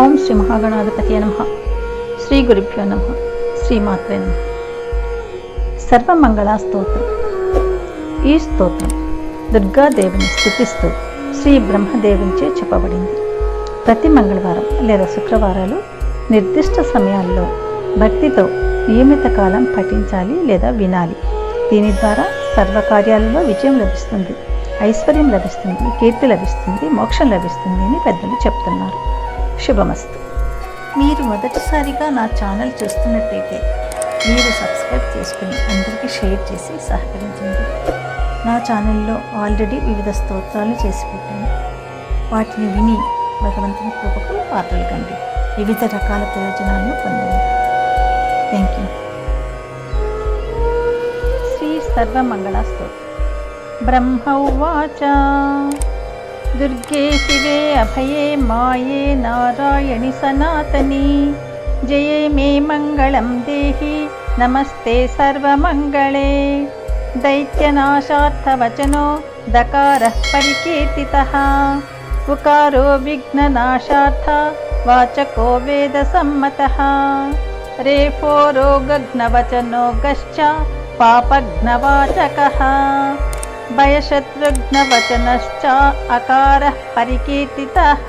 ఓం శ్రీ మహాగణాధిపతి నమ. శ్రీ గురుభ్యో నమ. శ్రీమాత్రే నమ. సర్వమంగళ స్తోత్రం. ఈ స్తోత్రం దుర్గాదేవిని స్థుతిస్తూ శ్రీ బ్రహ్మదేవునిచే చెప్పబడింది. ప్రతి మంగళవారం లేదా శుక్రవారాలు నిర్దిష్ట సమయాల్లో భక్తితో నియమిత కాలం పఠించాలి లేదా వినాలి. దీని ద్వారా సర్వకార్యాలలో విజయం లభిస్తుంది ఐశ్వర్యం లభిస్తుంది కీర్తి లభిస్తుంది మోక్షం లభిస్తుంది అని పెద్దలు చెప్తున్నారు. శుభమస్తు. మీరు మొదటిసారిగా నా ఛానల్ చూస్తున్నట్టయితే మీరు సబ్స్క్రైబ్ చేసుకుని అందరికీ షేర్ చేసి సహకరించండి. నా ఛానల్లో ఆల్రెడీ వివిధ స్తోత్రాలు చేసి పెట్టాను. వాటిని విని భగవంతుని కృపకు పాత్రలు కండి. వివిధ రకాల ప్రయోజనాలను పొందండి. Thank you. శ్రీ సర్వమంగళ స్తోత్రం. బ్రహ్మ ఉవాచ. दुर्गे शिवे अभये माये नारायणि सनातनी। जये मे मङ्गलं देहि नमस्ते सर्वमङ्गले। दैत्यनाशार्थवचनो दकारः परिकेतितः उकारो विघ्ननाशार्थवाचको वेदसम्मतः। रेफोरो गघ्नवचनो गश्च पापघ्नवाचकः। भयशत्रुघ्नवचनश्च अकारः परिकीर्तितः।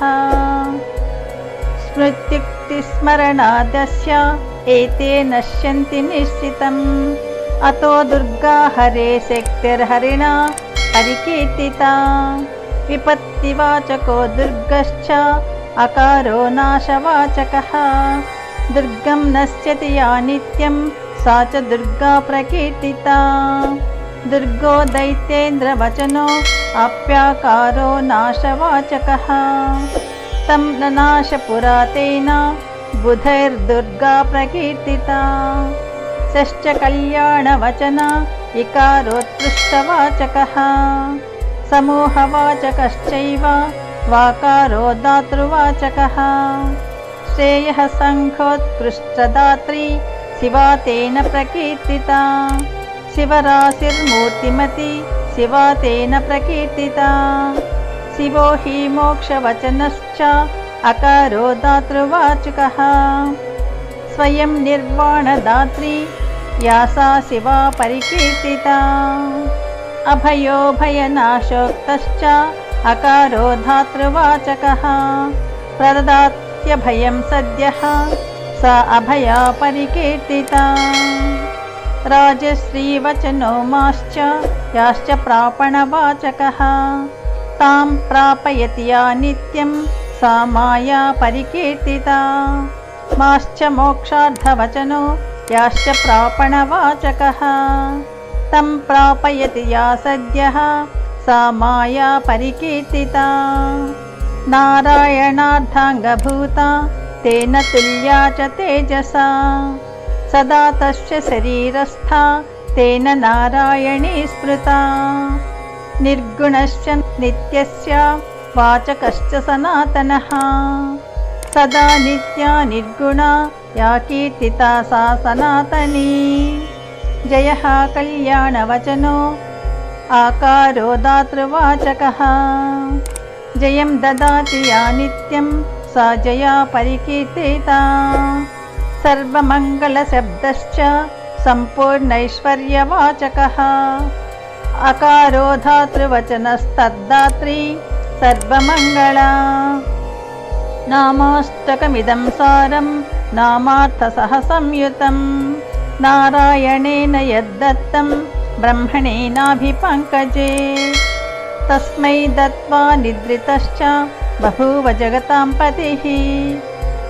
स्मृत्युक्तिस्मरणादस्य एते नश्यन्ति निश्चितम्। अतो दुर्गा हरे शक्तिर्हरिणा परिकीर्तिता। विपत्तिवाचको दुर्गश्च अकारो नाशवाचकः। दुर्गं नश्यति या नित्यं सा च दुर्गा प्रकीर्तिता दुर्गो दैत्येन्द्रवचनो अप्याकारो नाशवाचकः। तं न नाशपुरातेन बुधैर्दुर्गा प्रकीर्तिता। षश्च कल्याणवचन इकारोत्कृष्टवाचकः। समूहवाचकश्चैव वाकारो दातृवाचकः। श्रेयः सङ्घोत्कृष्टदात्री शिवा तेन प्रकीर्तिता शिवराशिर्मूर्तिमती शिवा तेन प्रकीर्तिता शिवो हि मोक्षवचनश्च अकारो दातृवाचकः स्वयं निर्वाणदात्री या सा शिवा परिकीर्तिता अभयो भयनाशोक्तश्च अकारो धातृवाचकः प्रददात्यभयं सद्यः सा अभया परिकीर्तिता राजश्रीवचनो माश्च याश्च प्रापणवाचकः। तां प्रापयति या नित्यं सा माया परिकीर्तिता। माश्च मोक्षार्थवचनो याश्च प्रापणवाचकः। तं प्रापयति या सद्यः सा माया परिकीर्तिता। नारायणार्धाङ्गभूता तेन तुल्या च तेजसा सदा तस्य शरीरस्था तेन नारायणी स्मृता। निर्गुणश्च नित्यस्य वाचकश्च सनातनः। सदा नित्या निर्गुणा या कीर्तिता सा सनातनी। जयः कल्याणवचनो आकारो दातृवाचकः। जयं ददाति या नित्यं सा जया परिकीर्तिता सर्वमङ्गलशब्दश्च सम्पूर्णैश्वर्यवाचकः अकारो धातृवचनस्तद्दात्री सर्वमङ्गला नामाष्टकमिदं सारं नामार्थसहसंयुतं नारायणेन यद्दत्तं ब्रह्मणेनाभिपङ्कजे तस्मै दत्त्वा निद्रितश्च बभूव जगतां पतिः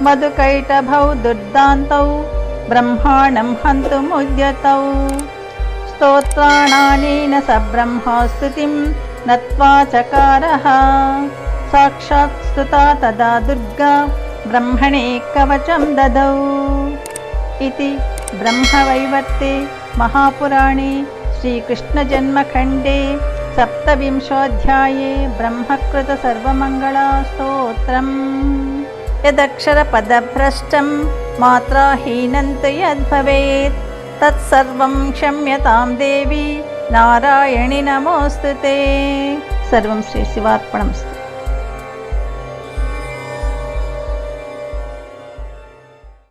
मधुकैटभौ दुर्दान्तौ ब्रह्माणं हन्तुमुद्यतौ। स्तोत्राणानेन स ब्रह्मास्तुतिं नत्वा चकारः। साक्षात् स्तुता तदा दुर्गा ब्रह्मणे कवचं ददौ। इति ब्रह्मवैवर्ते महापुराणे श्रीकृष्णजन्मखण्डे सप्तविंशोऽध्याये ब्रह्मकृतसर्वमङ्गलास्तोत्रम् यदक्षरपदभ्रष्टं मात्राहीनं तु यद्भवेत् तत्सर्वं क्षम्यतां देवी नारायणि नमोऽस्तु ते सर्वं श्रीशिवार्पणमस्तु